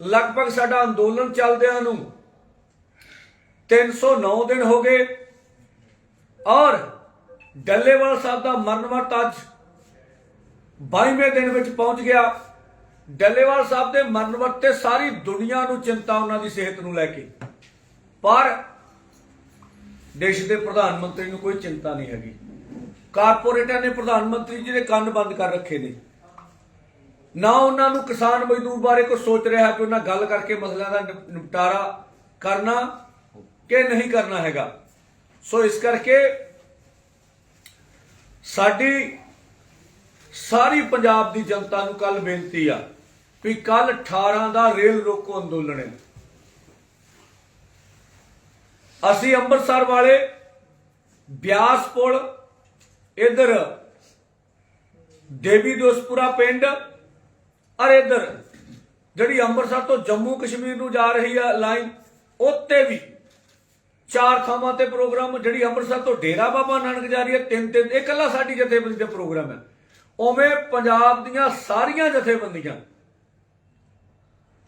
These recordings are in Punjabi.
ਲਗਭਗ ਸਾਡਾ ਅੰਦੋਲਨ ਚੱਲਦਿਆਂ ਨੂੰ 309 ਦਿਨ ਹੋ ਗਏ ਔਰ ਡੱਲੇਵਾਲ ਸਾਹਿਬ ਦਾ ਮਰਨ ਵਰਤ ਅੱਜ 22ਵੇਂ ਦਿਨ ਵਿੱਚ ਪਹੁੰਚ ਗਿਆ। ਡੱਲੇਵਾਲ ਸਾਹਿਬ ਦੇ ਮਰਨ ਵਰਤ ਤੇ ਸਾਰੀ ਦੁਨੀਆ ਨੂੰ ਚਿੰਤਾ ਉਹਨਾਂ ਦੀ ਸਿਹਤ ਨੂੰ ਲੈ ਕੇ। ਪਰ ਦੇਸ਼ ਦੇ ਪ੍ਰਧਾਨ ਮੰਤਰੀ ਨੂੰ ਕੋਈ ਚਿੰਤਾ ਨਹੀਂ ਹੈਗੀ। ਕਾਰਪੋਰੇਟਾਂ ਨੇ ਪ੍ਰਧਾਨ ਮੰਤਰੀ ਜੀ ਦੇ ਕੰਨ ਬੰਦ ਕਰ ਰੱਖੇ ਨੇ। ਨਾ ਉਹਨਾਂ ਨੂੰ ਕਿਸਾਨ ਮਜ਼ਦੂਰ ਬਾਰੇ ਕੋਈ ਸੋਚ ਰਿਹਾ ਕਿ ਉਹਨਾਂ ਗੱਲ ਕਰਕੇ ਮਸਲਿਆਂ ਦਾ ਨਿਪ- ਨਿਪਟਾਰਾ ਕਰਨਾ ਕਿ ਨਹੀਂ ਕਰਨਾ ਹੈਗਾ। ਸੋ ਇਸ ਕਰਕੇ ਸਾਡੀ ਸਾਰੀ ਪੰਜਾਬ ਦੀ ਜਨਤਾ ਨੂੰ ਕੱਲ ਬੇਨਤੀ ਆ ਵੀ ਕੱਲ 18 ਦਾ ਰੇਲ ਰੋਕੋ ਅੰਦੋਲਨ ਹੈ। ਅਸੀਂ ਅੰਮ੍ਰਿਤਸਰ ਵਾਲੇ ਬਿਆਸ ਪੁਲ, ਇਧਰ ਦੇਵੀ ਦੋਸਪੁਰਾ ਪਿੰਡ ਔਰ ਇਧਰ, ਜਿਹੜੀ ਅੰਮ੍ਰਿਤਸਰ ਤੋਂ ਜੰਮੂ ਕਸ਼ਮੀਰ ਨੂੰ ਜਾ ਰਹੀ ਆ ਲਾਈਨ, ਉੱਤੇ ਵੀ ਚਾਰ ਥਾਵਾਂ ਤੇ ਪ੍ਰੋਗਰਾਮ, ਜਿਹੜੀ ਅੰਮ੍ਰਿਤਸਰ ਤੋਂ ਡੇਰਾ ਬਾਬਾ ਨਾਨਕ ਜਾ ਰਹੀ ਹੈ ਤਿੰਨ ਤਿੰਨ, ਇਹ ਇਕੱਲਾ ਸਾਡੀ ਜਥੇਬੰਦੀ ਦਾ ਪ੍ਰੋਗਰਾਮ ਹੈ ਉਵੇਂ ਪੰਜਾਬ ਦੀਆਂ ਸਾਰੀਆਂ ਜਥੇਬੰਦੀਆਂ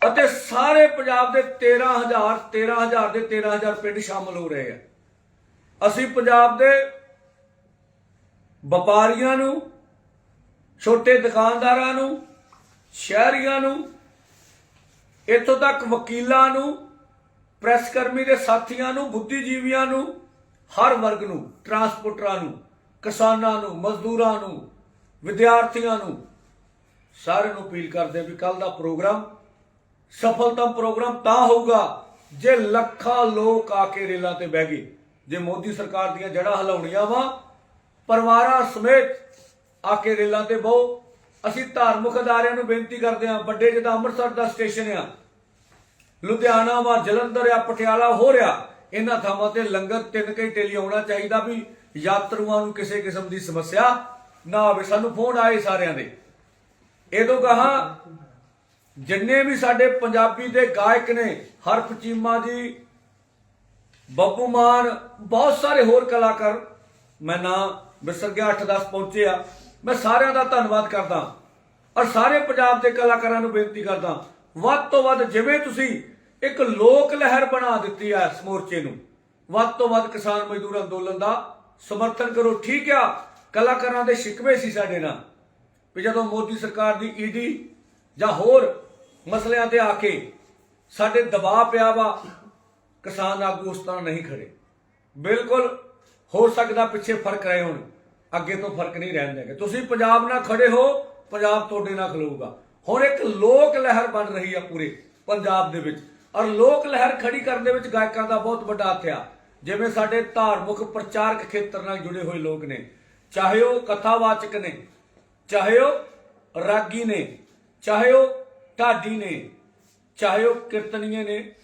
ਅਤੇ ਸਾਰੇ ਪੰਜਾਬ ਦੇ 13000 13000 ਦੇ 13000 ਪਿੰਡ ਸ਼ਾਮਲ ਹੋ ਰਹੇ ਆ। ਅਸੀਂ ਪੰਜਾਬ ਦੇ ਵਪਾਰੀਆਂ ਨੂੰ, ਛੋਟੇ ਦੁਕਾਨਦਾਰਾਂ ਨੂੰ ਸ਼ਹਿਰੀਆਂ ਨੂੰ, ਇੱਥੋਂ ਤੱਕ ਵਕੀਲਾਂ ਨੂੰ ਪ੍ਰੈਸ ਕਰਮੀ ਦੇ ਸਾਥੀਆਂ ਨੂੰ, ਬੁੱਧੀਜੀਵੀਆਂ ਨੂੰ, ਹਰ ਵਰਗ ਨੂੰ, ਟਰਾਂਸਪੋਰਟਰਾਂ ਨੂੰ, ਕਿਸਾਨਾਂ ਨੂੰ, ਮਜ਼ਦੂਰਾਂ ਨੂੰ, ਵਿਦਿਆਰਥੀਆਂ ਨੂੰ, ਸਾਰਿਆਂ ਨੂੰ ਅਪੀਲ ਕਰਦੇ ਵੀ ਕੱਲ ਦਾ ਪ੍ਰੋਗਰਾਮ ਸਫਲਤਾ ਪ੍ਰੋਗਰਾਮ ਤਾਂ ਹੋਊਗਾ ਜੇ ਲੱਖਾਂ ਲੋਕ ਆ ਕੇ ਰੇਲਾਂ ਤੇ ਬਹਿ ਗਏ। ਜੇ ਮੋਦੀ ਸਰਕਾਰ ਦੀਆਂ ਜੜ੍ਹਾਂ ਹਿਲਾਉਣੀਆਂ ਵਾ, ਪਰਿਵਾਰਾਂ ਸਮੇਤ ਆ ਕੇ ਰੇਲਾਂ ਤੇ ਬਹੁ। ਅਸੀਂ ਧਾਰਮਿਕ ਅਦਾਰਿਆਂ ਨੂੰ ਬੇਨਤੀ ਕਰਦੇ ਹਾਂ, ਵੱਡੇ ਜਿੱਦਾਂ ਅੰਮ੍ਰਿਤਸਰ ਦਾ ਸਟੇਸ਼ਨ ਆ। ਲੁਧਿਆਣਾ ਵਾ, ਜਲੰਧਰ ਆ, ਪਟਿਆਲਾ ਹੋ ਰਿਹਾ। ਇਹਨਾਂ ਥਾਵਾਂ ਤੇ ਲੰਗਰ ਤਿੰਨ ਘੰਟੇ ਲਈ ਆਉਣਾ ਚਾਹੀਦਾ ਵੀ ਯਾਤਰੂਆਂ ਨੂੰ ਕਿਸੇ ਕਿਸਮ ਦੀ ਸਮੱਸਿਆ ਨਾ ਆਵੇ। ਸਾਨੂੰ ਫੋਨ ਆਏ ਸਾਰਿਆਂ ਦੇ। ਇਹਦੋਂ ਕਹਾ ਜਿੰਨੇ ਵੀ ਸਾਡੇ ਪੰਜਾਬੀ ਦੇ ਗਾਇਕ ਨੇ, ਹਰਫ ਚੀਮਾ ਜੀ, ਬੱਬੂ ਮਾਨ, ਬਹੁਤ ਸਾਰੇ ਹੋਰ ਕਲਾਕਾਰ, ਮੈਂ ਨਾ ਵਿਸਰ ਗਿਆ 8-10 ਪਹੁੰਚੇ ਆ। ਮੈਂ ਸਾਰਿਆਂ ਦਾ ਧੰਨਵਾਦ ਕਰਦਾ ਔਰ ਸਾਰੇ ਪੰਜਾਬ ਦੇ ਕਲਾਕਾਰਾਂ ਨੂੰ ਬੇਨਤੀ ਕਰਦਾ, ਵੱਧ ਤੋਂ ਵੱਧ ਜਿਵੇਂ ਤੁਸੀਂ ਇੱਕ ਲੋਕ ਲਹਿਰ ਬਣਾ ਦਿੱਤੀ ਹੈ ਇਸ ਮੋਰਚੇ ਨੂੰ, ਵੱਧ ਤੋਂ ਵੱਧ ਕਿਸਾਨ ਮਜ਼ਦੂਰ ਅੰਦੋਲਨ ਦਾ ਸਮਰਥਨ ਕਰੋ। ਠੀਕ ਆ, ਕਲਾਕਾਰਾਂ ਦੇ ਸ਼ਿਕਵੇ ਸੀ ਸਾਡੇ ਨਾਲ ਵੀ ਜਦੋਂ ਮੋਦੀ ਸਰਕਾਰ ਦੀ ਈਡੀ ਜਾਂ ਹੋਰ ਮਸਲਿਆਂ ਤੇ ਆ ਕੇ ਸਾਡੇ ਦਬਾਅ ਪਿਆ ਵਾ, ਕਿਸਾਨ ਆਗੂ ਉਸ ਤਰ੍ਹਾਂ ਨਹੀਂ ਖੜੇ। ਬਿਲਕੁਲ ਹੋ ਸਕਦਾ ਪਿੱਛੇ ਫ਼ਰਕ ਰਹੇ ਹੁਣ। ਅੱਗੇ ਤੋਂ ਫ਼ਰਕ ਨਹੀਂ ਰਹਿਣ ਦੇਗੇ ਤੁਸੀਂ ਪੰਜਾਬ ਨਾਲ ਖੜੇ ਹੋ, ਪੰਜਾਬ ਤੁਹਾਡੇ ਨਾਲ ਖਲੋਊਗਾ। ਹੁਣ ਇੱਕ ਲੋਕ ਲਹਿਰ ਬਣ ਰਹੀ ਆ ਪੂਰੇ ਪੰਜਾਬ ਦੇ ਵਿੱਚ। ਔਰ ਲੋਕ ਲਹਿਰ ਖੜੀ ਕਰਨ ਦੇ ਵਿੱਚ ਗਾਇਕਾਂ ਦਾ ਬਹੁਤ ਵੱਡਾ ਹੱਥ ਆ। ਜਿਵੇਂ ਸਾਡੇ ਧਾਰਮਿਕ ਪ੍ਰਚਾਰਕ ਖੇਤਰ ਨਾਲ ਜੁੜੇ ਹੋਏ ਲੋਕ ਨੇ। ਚਾਹੇ ਉਹ ਕਥਾਵਾਚਕ ਨੇ, ਚਾਹੇ ਉਹ ਰਾਗੀ ਨੇ, ਚਾਹੇ ਉਹ ਢਾਡੀ ਨੇ, ਚਾਹੇ ਉਹ ਕੀਰਤਨੀਏ ਨੇ,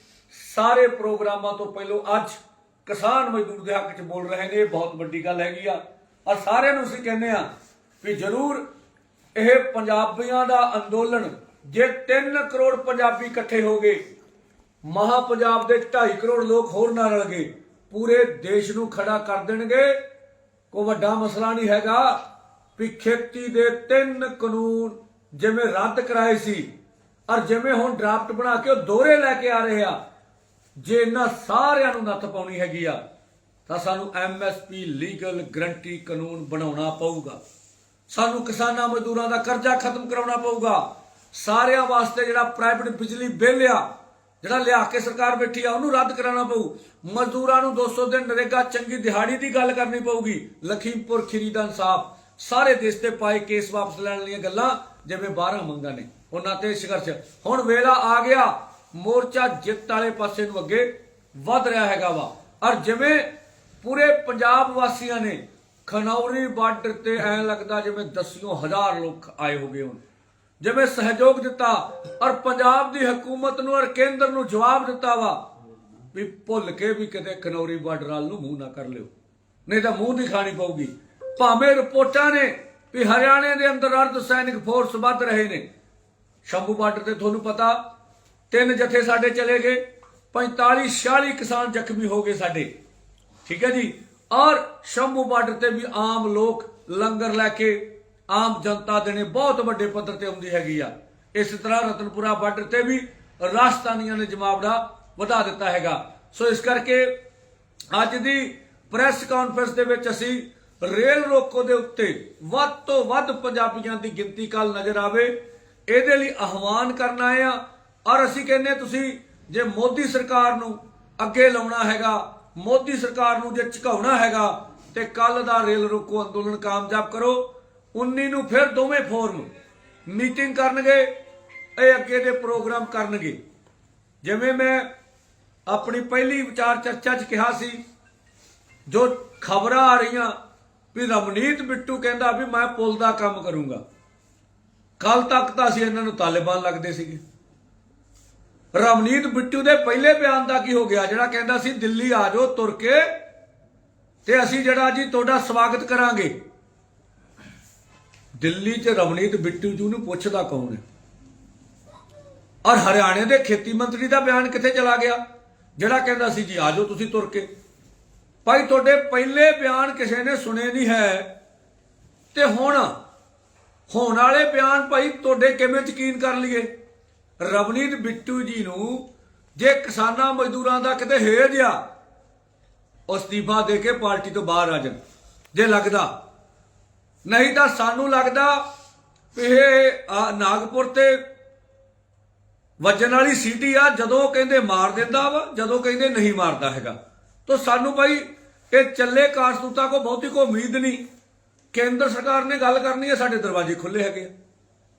ਸਾਰੇ ਪ੍ਰੋਗਰਾਮਾਂ ਤੋਂ ਪਹਿਲਾਂ ਅੱਜ ਕਿਸਾਨ ਮਜ਼ਦੂਰ ਦੇ ਹੱਕ 'ਚ ਬੋਲ ਰਹੇ ਨੇ। ਇਹ ਬਹੁਤ ਵੱਡੀ ਗੱਲ ਹੈਗੀ ਆ। ਔਰ ਸਾਰਿਆਂ ਨੂੰ ਅਸੀਂ ਕਹਿੰਦੇ ਆ ਵੀ ਜ਼ਰੂਰ ਇਹ ਪੰਜਾਬੀਆਂ ਦਾ ਅੰਦੋਲਨ ਜੇ 3 ਕਰੋੜ ਪੰਜਾਬੀ ਇਕੱਠੇ ਹੋ ਗਏ, ਮਹਾ ਪੰਜਾਬ ਦੇ 2.5 ਕਰੋੜ ਲੋਕ ਹੋਰ ਨਾਲ ਰਲ ਗਏ, ਪੂਰੇ ਦੇਸ਼ ਨੂੰ ਖੜਾ ਕਰ ਦੇਣਗੇ ਕੋ ਵੱਡਾ ਮਸਲਾ ਨਹੀਂ ਹੈਗਾ ਵੀ ਖੇਤੀ ਦੇ ਤਿੰਨ ਕਾਨੂੰਨ ਜਿਵੇਂ ਰੱਦ ਕਰਾਏ ਸੀ ਔਰ ਜਿਵੇਂ ਹੁਣ ਡਰਾਫਟ ਬਣਾ ਕੇ ਉਹ ਦੋਹਰੇ ਲੈ ਕੇ ਆ ਰਹੇ ਆ, ਜੇ ਇਹਨਾਂ ਸਾਰਿਆਂ ਨੂੰ ਨੱਥ ਪਾਉਣੀ ਹੈਗੀ ਆ ਤਾਂ ਸਾਨੂੰ ਐਮਐਸਪੀ ਲੀਗਲ ਗਰੰਟੀ ਕਾਨੂੰਨ ਬਣਾਉਣਾ ਪਊਗਾ। ਸਾਨੂੰ ਕਿਸਾਨਾਂ ਮਜ਼ਦੂਰਾਂ ਦਾ ਕਰਜ਼ਾ ਖਤਮ ਕਰਾਉਣਾ ਪਊਗਾ। ਸਾਰਿਆਂ ਵਾਸਤੇ ਜਿਹੜਾ ਪ੍ਰਾਈਵੇਟ ਬਿਜਲੀ ਬਿੱਲ ਆ, ਜਿਹੜਾ ਲਿਆ ਕੇ ਸਰਕਾਰ ਬੈਠੀ ਆ, ਉਹਨੂੰ ਰੱਦ ਕਰਾਉਣਾ ਪਊ। ਮਜ਼ਦੂਰਾਂ ਨੂੰ 200 ਦਿਨ ਨਰੇਗਾ, ਚੰਗੀ ਦਿਹਾੜੀ ਦੀ ਗੱਲ ਕਰਨੀ ਪਊਗੀ। ਲਖੀਮਪੁਰ ਖੀਰੀ ਦਾ ਇਨਸਾਫ। ਸਾਰੇ ਦੇਸ਼ ਤੇ ਪਾਏ ਕੇਸ ਵਾਪਸ ਲੈਣ ਵਾਲੀਆਂ ਗੱਲਾਂ, ਜਿਵੇਂ 12 ਮੰਗਾਂ ਨੇ। ਉਹਨਾਂ ਤੇ ਸੰਘਰਸ਼। ਹੁਣ ਵੇਲਾ ਆ ਗਿਆ। ਮੋਰਚਾ ਜਿੱਤ ਵਾਲੇ ਪਾਸੇ ਨੂੰ ਅੱਗੇ ਵੱਧ ਰਿਹਾ ਹੈਗਾ ਵਾ। ਔਰ ਜਿਵੇਂ ਪੂਰੇ ਪੰਜਾਬ ਵਾਸੀਆਂ ਨੇ ਖਨੌਰੀ ਬਾਰਡਰ ਤੇ ਐ ਲੱਗਦਾ ਜਿਵੇਂ ਦਸਿਓ ਹਜ਼ਾਰ ਲੋਕ ਆਏ ਹੋਗੇ ਹੁਣ। ਜਿਵੇਂ ਸਹਿਯੋਗ ਦਿੱਤਾ ਔਰ ਪੰਜਾਬ ਦੀ ਹਕੂਮਤ ਨੂੰ ਔਰ ਕੇਂਦਰ ਨੂੰ ਜਵਾਬ ਦਿੱਤਾ ਵਾ ਵੀ ਭੁੱਲ ਕੇ ਵੀ ਕਿਤੇ ਖਨੌਰੀ ਬਾਰਡਰ ਵਾਲ ਨੂੰ ਮੂੰਹ ਨਾ ਕਰ ਲਿਓ। ਨਹੀਂ ਤਾਂ ਮੂੰਹ ਦੀ ਖਾਣੀ ਪਊਗੀ। ਭਾਵੇਂ ਰਿਪੋਰਟਾਂ ਨੇ ਵੀ ਹਰਿਆਣੇ ਦੇ ਅੰਦਰ ਅਰਧ ਸੈਨਿਕ ਫੋਰਸ ਵੱਧ ਰਹੇ ਨੇ। ਸ਼ੰਭੂ ਬਾਰਡਰ ਤੇ ਤੁਹਾਨੂੰ ਪਤਾ, ਤਿੰਨ ਜਥੇ ਸਾਡੇ ਚਲੇ ਗਏ 45 46 ਕਿਸਾਨ ਜ਼ਖਮੀ ਹੋ ਗਏ ਸਾਡੇ। ਠੀਕ ਹੈ ਜੀ? ਔਰ ਸ਼ੰਭੂ ਬਾਰਡਰ ਤੇ ਵੀ ਆਮ ਲੋਕ ਲੰਗਰ ਲੈ ਕੇ ਆਮ ਜਨਤਾ ਦੇ ਨੇ ਬਹੁਤ ਵੱਡੇ ਪੱਧਰ ਤੇ ਆਉਂਦੀ ਹੈਗੀ ਆ। ਇਸ ਤਰ੍ਹਾਂ ਰਤਨਪੁਰਾ ਬਾਰਡਰ ਤੇ ਵੀ ਰਾਜਸਥਾਨੀਆਂ ਨੇ ਜਮਾਵੜਾ ਵਧਾ ਦਿੱਤਾ ਹੈਗਾ। ਸੋ ਇਸ ਕਰਕੇ ਅੱਜ ਦੀ ਪ੍ਰੈਸ ਕਾਨਫਰੰਸ ਦੇ ਵਿੱਚ ਅਸੀਂ ਰੇਲ ਰੋਕੋ ਦੇ ਉੱਤੇ ਵੱਧ ਤੋਂ ਵੱਧ ਪੰਜਾਬੀਆਂ ਦੀ ਗਿਣਤੀ ਕੱਲ ਨਜ਼ਰ ਆਵੇ, ਇਹਦੇ ਲਈ ਆਹਵਾਨ ਕਰਨਾ ਆਏ ਆ। ਔਰ ਅਸੀਂ ਕਹਿੰਦੇ ਤੁਸੀਂ ਜੇ ਮੋਦੀ ਸਰਕਾਰ ਨੂੰ ਅੱਗੇ ਲਾਉਣਾ ਹੈਗਾ ਮੋਦੀ ਸਰਕਾਰ ਨੂੰ ਜੇ ਝੁਕਾਉਣਾ ਹੈਗਾ ਤੇ ਕੱਲ ਦਾ ਰੇਲ ਰੋਕੋ ਅੰਦੋਲਨ ਕਾਮਯਾਬ ਕਰੋ 19 ਨੂੰ ਫਿਰ ਦੋਵੇਂ ਫੋਰਮ ਮੀਟਿੰਗ ਕਰਨਗੇ, ਇਹ ਅੱਗੇ ਦੇ ਪ੍ਰੋਗਰਾਮ ਕਰਨਗੇ। ਜਿਵੇਂ ਮੈਂ ਆਪਣੀ ਪਹਿਲੀ ਵਿਚਾਰ ਚਰਚਾ 'ਚ ਕਿਹਾ ਸੀ, ਜੋ ਖਬਰਾਂ ਆ ਰਹੀਆਂ ਵੀ ਰਮਨੀਤ ਬਿੱਟੂ ਕਹਿੰਦਾ ਵੀ ਮੈਂ ਪੁਲ ਦਾ ਕੰਮ ਕਰੂੰਗਾ। ਕੱਲ ਤੱਕ ਤਾਂ ਅਸੀਂ ਇਹਨਾਂ ਨੂੰ ਤਾਲਿਬਾਨ ਲੱਗਦੇ ਸੀਗੇ। ਰਵਨੀਤ ਬਿੱਟੂ ਦੇ ਪਹਿਲੇ ਬਿਆਨ ਦਾ ਕੀ ਹੋ ਗਿਆ? ਜਿਹੜਾ ਕਹਿੰਦਾ ਸੀ, ਦਿੱਲੀ ਆ ਜਾਓ, ਤੁਰ ਕੇ ਤੇ ਅਸੀਂ ਜਿਹੜਾ ਜੀ ਤੁਹਾਡਾ ਸਵਾਗਤ ਕਰਾਂਗੇ। ਦਿੱਲੀ 'ਚ ਰਵਨੀਤ ਬਿੱਟੂ ਜੀ ਨੂੰ ਪੁੱਛਦਾ ਕੌਣ ਹੈ? ਔਰ ਹਰਿਆਣੇ ਦੇ ਖੇਤੀ ਮੰਤਰੀ ਦਾ ਬਿਆਨ ਕਿੱਥੇ ਚਲਾ ਗਿਆ? ਜਿਹੜਾ ਕਹਿੰਦਾ ਸੀ, ਜੀ ਆਜੋ ਤੁਸੀਂ ਤੁਰ ਕੇ। ਭਾਈ, ਤੁਹਾਡੇ ਪਹਿਲੇ ਬਿਆਨ ਕਿਸੇ ਨੇ ਸੁਣੇ ਨਹੀਂ ਹੈ। ਤੇ ਹੁਣ, ਹੋਣ ਵਾਲੇ ਬਿਆਨ ਭਾਈ, ਤੁਹਾਡੇ ਕਿਵੇਂ ਯਕੀਨ ਕਰ ਲਈਏ? ਰਵਨੀਤ ਬਿੱਟੂ ਜੀ ਨੂੰ ਜੇ ਕਿਸਾਨਾਂ ਮਜ਼ਦੂਰਾਂ ਦਾ ਕਿਤੇ ਹੇਜ ਆ, ਅਸਤੀਫਾ ਦੇ ਕੇ ਪਾਰਟੀ ਤੋਂ ਬਾਹਰ ਆ ਜਾਣ, ਜੇ ਲੱਗਦਾ। ਨਹੀਂ ਤਾਂ ਸਾਨੂੰ ਲੱਗਦਾ ਵੀ ਇਹ ਨਾਗਪੁਰ ਤੇ ਵੱਜਣ ਵਾਲੀ ਸੀਟੀ ਆ, ਜਦੋਂ ਕਹਿੰਦੇ ਮਾਰ ਦਿੰਦਾ ਵਾ, ਜਦੋਂ ਕਹਿੰਦੇ ਨਹੀਂ ਮਾਰਦਾ ਹੈਗਾ। ਤਾਂ ਸਾਨੂੰ ਭਾਈ ਇਹ ਚੱਲੇ ਕਾਰਸਤੂਤਾ ਕੋ ਬਹੁਤੀ ਕੋ ਉਮੀਦ ਨਹੀਂ। ਕੇਂਦਰ ਸਰਕਾਰ ਨੇ ਗੱਲ ਕਰਨੀ ਹੈ ਸਾਡੇ ਦਰਵਾਜ਼ੇ ਖੁੱਲੇ ਹੈਗੇ ਆ।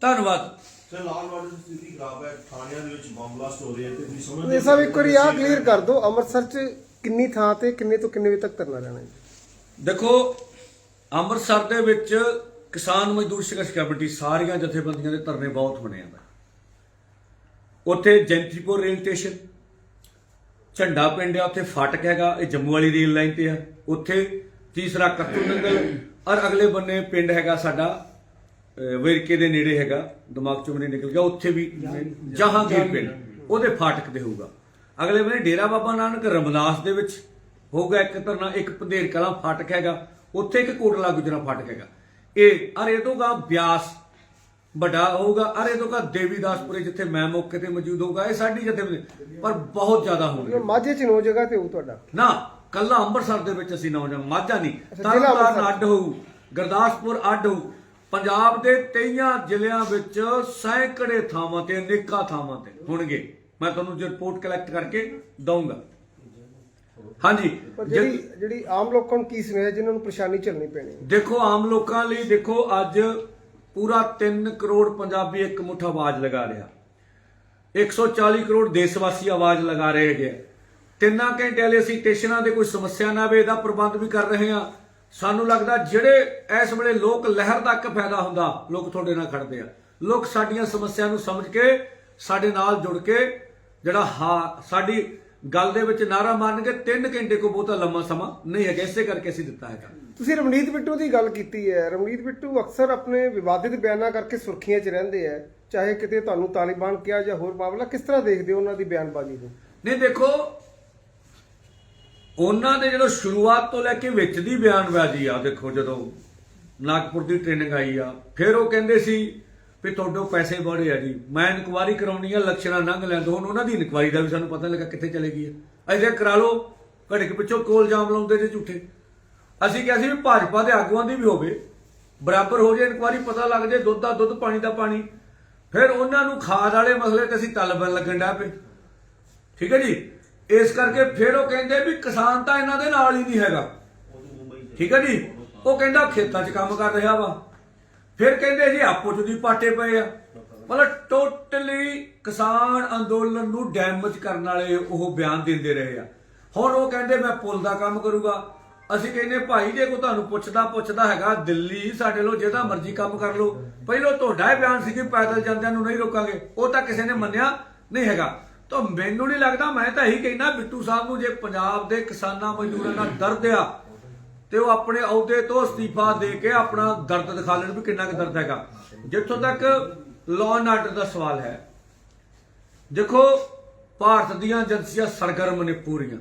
ਧੰਨਵਾਦ। ਸਰ ਲਾਲ ਵਾਰਡ ਦੀ ਸਥਿਤੀ ਖਰਾਬ ਹੈ ਥਾਣਿਆਂ ਦੇ ਵਿੱਚ ਬੰਬ ਬਲਾਸਟ ਹੋ ਰਹੇ ਹੈ ਤੇ ਤੁਸੀਂ ਸਮਝਦੇ ਇਹ ਸਭ ਇੱਕ ਵਾਰੀ ਆ police ਕਲੀਅਰ ਕਰ ਦਿਓ ਅੰਮ੍ਰਿਤਸਰ 'ਚ ਕਿੰਨੀ ਥਾਂ ਤੇ ਕਿੰਨੇ ਤੋਂ ਕਿੰਨੇ ਵਜੇ ਤੱਕ ਧਰਨਾ ਰਹਿਣਾ ਹੈ? ਦੇਖੋ ਅੰਮ੍ਰਿਤਸਰ ਦੇ ਵਿੱਚ ਕਿਸਾਨ ਮਜ਼ਦੂਰ ਸੰਘਰਸ਼ ਕਮੇਟੀ ਸਾਰੀਆਂ ਜਥੇਬੰਦੀਆਂ ਦੇ ਧਰਨੇ ਬਹੁਤ ਬਣੇ ਆ ਉੱਥੇ ਜੈਂਤੀਪੁਰ ਰੇਲ ਸਟੇਸ਼ਨ ਝੰਡਾ ਪਿੰਡ ਆ ਉੱਥੇ ਫਾਟਕ ਹੈਗਾ ਇਹ ਜੰਮੂ ਵਾਲੀ ਰੇਲ ਲਾਈਨ ਤੇ ਆ ਉੱਥੇ ਤੀਸਰਾ ਕੱਤੂ ਨੰਗਲ ਔਰ ਅਗਲੇ ਬੰਨੇ ਪਿੰਡ ਹੈਗਾ ਸਾਡਾ ਵੇਰਕੇ ਦੇ ਨੇੜੇ ਹੈਗਾ ਦਿਮਾਗ ਚੋਂ ਨਹੀਂ ਨਿਕਲ ਗਿਆ ਉੱਥੇ ਵੀ ਜਹਾਂਗੀਰ ਪਿੰਡ। ਉਹਦੇ ਫਾਟਕ ਤੇ ਹੋਊਗਾ। ਅਗਲੇ ਬੰਨੇ ਡੇਰਾ ਬਾਬਾ ਨਾਨਕ ਰਮਦਾਸ ਦੇ ਵਿੱਚ ਹੋਊਗਾ ਇੱਕ ਧਰਨਾ ਇੱਕ ਪੰਧੇਰ ਕਲਾਂ ਫਾਟਕ ਹੈਗਾ। ਉੱਥੇ ਇੱਕ ਕੋਟਲਾ ਗੁਜਰਾ ਫਾਟਕ ਹੈਗਾ। ਇਹ ਅਰੇ ਤੋਂ ਗਾ ਬਿਆਸ ਵੱਡਾ ਹੋਊਗਾ ਅਰੇ ਤੋਂ ਗਾ ਦੇਵੀਦਾਸਪੁਰੇ ਜਿੱਥੇ ਮੈਂ ਮੌਕੇ ਤੇ ਮੌਜੂਦ ਹੋਊਗਾ ਇਹ ਸਾਡੀ ਜਥੇਬੰਦੀ ਪਰ ਬਹੁਤ ਜ਼ਿਆਦਾ ਹੋਣਗੇ ਮਾਝੇ 'ਚ ਨੋ ਜਗ੍ਹਾ ਤੇ ਹੋਊ ਤੁਹਾਡਾ? ਨਾ ਕੱਲਾ ਅੰਮ੍ਰਿਤਸਰ ਦੇ ਵਿੱਚ ਅਸੀਂ ਨੌਜਵਾਨ ਮਾਝਾ ਨਹੀਂ। ਤਰਨਤਾਰਨ। ਅੱਡ ਹੋਊ ਗੁਰਦਾਸਪੁਰ ਅੱਡ ਹੋਊ ਪੰਜਾਬ ਦੇ 23 ਜ਼ਿਲ੍ਹਿਆਂ ਵਿੱਚ ਸੈਂਕੜੇ ਥਾਵਾਂ ਤੇ ਅਨੇਕਾਂ ਥਾਵਾਂ ਤੇ ਹੋਣਗੇ ਮੈਂ ਤੁਹਾਨੂੰ ਜੇ ਰਿਪੋਰਟ ਕਲੈਕਟ ਕਰਕੇ ਦਊਂਗਾ ਹਾਂਜੀ ਪਰ ਜਿਹੜੀ ਜਿਹੜੀ ਆਮ ਲੋਕਾਂ ਨੂੰ ਕੀ ਸੁਨੇਹਾ ਜਿਨ੍ਹਾਂ ਨੂੰ ਪਰੇਸ਼ਾਨੀ ਝੱਲਣੀ ਪੈਣੀ? ਦੇਖੋ ਆਮ ਲੋਕਾਂ ਲਈ ਦੇਖੋ ਅੱਜ ਪੂਰਾ 3 ਕਰੋੜ ਪੰਜਾਬੀ ਇੱਕ ਮੁੱਠ ਆਵਾਜ਼ ਲਗਾ ਰਿਹਾ 140 ਕਰੋੜ ਦੇਸ਼ ਵਾਸੀ ਆਵਾਜ਼ ਲਗਾ ਰਹੇ ਹੈਗੇ। ਤਿੰਨਾਂ ਘੰਟੇ ਵਾਲੇ ਅਸੀਂ ਸਟੇਸ਼ਨਾਂ ਦੇ ਕੋਈ ਸਮੱਸਿਆ ਨਾ ਆਵੇ ਇਹਦਾ ਪ੍ਰਬੰਧ ਵੀ ਕਰ ਰਹੇ ਹਾਂ ਸਾਨੂੰ ਲੱਗਦਾ ਜਿਹੜੇ ਇਸ ਵੇਲੇ ਲੋਕ ਲਹਿਰ ਦਾ ਇੱਕ ਫਾਇਦਾ ਹੁੰਦਾ ਲੋਕ ਤੁਹਾਡੇ ਨਾਲ ਖੜਦੇ ਆ। ਲੋਕ ਸਾਡੀਆਂ ਸਮੱਸਿਆ ਨੂੰ ਸਮਝ ਕੇ ਸਾਡੇ ਨਾਲ ਜੁੜ ਕੇ ਜਿਹੜਾ ਹਾਂ ਸਾਡੀ ਗੱਲ ਦੇ ਵਿੱਚ ਨਾਰਾ ਮਾਰਨਗੇ 3 ਘੰਟੇ ਕੋ ਬਹੁਤਾ ਲੰਮਾ ਸਮਾਂ ਨਹੀਂ ਹੈਗਾ ਇਸੇ ਕਰਕੇ ਅਸੀਂ ਦਿੱਤਾ ਹੈਗਾ। ਤੁਸੀਂ ਰਮਨੀਤ ਬਿੱਟੂ ਦੀ ਗੱਲ ਕੀਤੀ ਹੈ। ਰਮਨੀਤ ਬਿੱਟੂ ਅਕਸਰ ਆਪਣੇ ਵਿਵਾਦਿਤ ਬਿਆਨਾਂ ਕਰਕੇ ਸੁਰਖੀਆਂ 'ਚ ਰਹਿੰਦੇ ਆ। ਚਾਹੇ ਕਿਤੇ ਤੁਹਾਨੂੰ ਤਾਲਿਬਾਨ ਕਿਹਾ ਜਾਂ ਹੋਰ ਮਾਮਲਾ ਕਿਸ ਤਰ੍ਹਾਂ ਦੇਖਦੇ ਹੋ ਉਹਨਾਂ ਦੀ ਬਿਆਨਬਾਜ਼ੀ ਨੂੰ? ਨਹੀਂ ਦੇਖੋ ਉਹਨਾਂ ਦੇ ਜਦੋਂ ਸ਼ੁਰੂਆਤ ਤੋਂ ਲੈ ਕੇ ਵਿੱਚ ਦੀ ਬਿਆਨਬਾਜ਼ੀ ਆ, ਦੇਖੋ ਜਦੋਂ ਨਾਗਪੁਰ ਦੀ ਟ੍ਰੇਨਿੰਗ ਆਈ ਆ, ਫਿਰ ਉਹ ਕਹਿੰਦੇ ਸੀ ਵੀ ਤੁਹਾਡੇ ਪੈਸੇ ਬੜੇ ਆ ਜੀ। ਮੈਂ ਇਨਕੁਆਰੀ ਕਰਾਉਣੀ ਆ ਲਕਸ਼ਣਾ ਲੰਘ ਲੈਂਦੇ ਹੁਣ ਉਹਨਾਂ ਦੀ ਇਨਕੁਆਰੀ ਦਾ ਵੀ ਸਾਨੂੰ ਪਤਾ ਲੱਗਾ ਕਿੱਥੇ ਚਲੇ ਗਈ ਹੈ ਅਜੇ ਕਰਾ ਲਓ, ਘੜੇ ਕੇ ਪਿੱਛੋਂ ਕੋਲ ਜਾਮ ਲਾਉਂਦੇ ਜੇ ਝੂਠੇ। ਅਸੀਂ ਕਿਹਾ ਸੀ ਵੀ ਭਾਜਪਾ ਦੇ ਆਗੂਆਂ ਦੀ ਵੀ ਹੋਵੇ, ਬਰਾਬਰ ਹੋ ਜੇ ਇਨਕੁਆਰੀ, ਪਤਾ ਲੱਗ ਜੇ ਦੁੱਧ ਦਾ ਦੁੱਧ, ਪਾਣੀ ਦਾ ਪਾਣੀ। ਫਿਰ ਉਹਨਾਂ ਨੂੰ ਖਾਦ ਵਾਲੇ ਮਸਲੇ ਤੇ ਅਸੀਂ ਤਲਬਨ ਲੱਗਣ ਡਿਆ ਪਏ। ਠੀਕ ਹੈ ਜੀ? ਇਸ ਕਰਕੇ ਫਿਰ ਉਹ ਕਹਿੰਦੇ ਵੀ ਕਿਸਾਨ ਤਾਂ ਇਹਨਾਂ ਦੇ ਨਾਲ ਹੀ ਨਹੀਂ ਹੈਗਾ। ਠੀਕ ਹੈ ਜੀ? ਉਹ ਕਹਿੰਦਾ ਖੇਤਾਂ 'ਚ ਕੰਮ ਕਰ ਰਿਹਾ ਵਾ। ਫਿਰ ਕਹਿੰਦੇ ਜੀ ਆਪੋ ਚ ਦੀ ਪਾਟੇ ਪਏ ਆ। ਮਤਲਬ ਟੋਟਲੀ ਕਿਸਾਨ ਅੰਦੋਲਨ ਨੂੰ ਡੈਮੇਜ ਕਰਨ ਵਾਲੇ ਉਹ ਬਿਆਨ ਦਿੰਦੇ ਰਹੇ ਆ। ਹੁਣ ਉਹ ਕਹਿੰਦੇ ਮੈਂ ਪੁਲ ਦਾ ਕੰਮ ਕਰੂਗਾ। ਅਸੀਂ ਕਹਿੰਦੇ ਭਾਈ ਜੇ ਕੋ ਤੁਹਾਨੂੰ ਪੁੱਛਦਾ ਪੁੱਛਦਾ ਹੈਗਾ, ਦਿੱਲੀ ਸਾਡੇ ਲੋ ਜਿਹਦਾ ਮਰਜ਼ੀ ਕੰਮ ਕਰ ਲੋ ਪਹਿਲਾਂ ਤੁਹਾਡਾ ਹੀ ਬਿਆਨ ਸੀ ਕਿ ਪੈਦਲ ਜਾਂਦਿਆਂ ਨੂੰ ਨਹੀਂ ਰੋਕਾਂਗੇ। ਉਹ ਤਾਂ ਕਿਸੇ ਨੇ ਮੰਨਿਆ ਨਹੀਂ ਹੈਗਾ। ਤਾਂ ਮੈਨੂੰ ਨਹੀਂ ਲੱਗਦਾ, ਮੈਂ ਤਾਂ ਇਹੀ ਕਹਿਣਾ ਬਿੱਟੂ ਸਾਹਿਬ ਨੂੰ ਜੇ ਪੰਜਾਬ ਦੇ ਕਿਸਾਨਾਂ ਮਜ਼ਦੂਰਾਂ ਦਾ ਦਰਦ ਆ, ਤੇ ਉਹ ਆਪਣੇ ਅਹੁਦੇ ਤੋਂ ਅਸਤੀਫਾ ਦੇ ਕੇ ਆਪਣਾ ਦਰਦ ਦਿਖਾ ਲੈਣ ਵੀ ਕਿੰਨਾ ਕੁ ਦਰਦ ਹੈਗਾ। ਜਿੱਥੋਂ ਤੱਕ ਲਾਅ ਐਂਡ ਆਰਡਰ ਦਾ ਸਵਾਲ ਹੈ, ਦੇਖੋ, ਭਾਰਤ ਦੀਆਂ ਏਜੰਸੀਆਂ ਸਰਗਰਮ ਨੇ ਪੂਰੀਆਂ।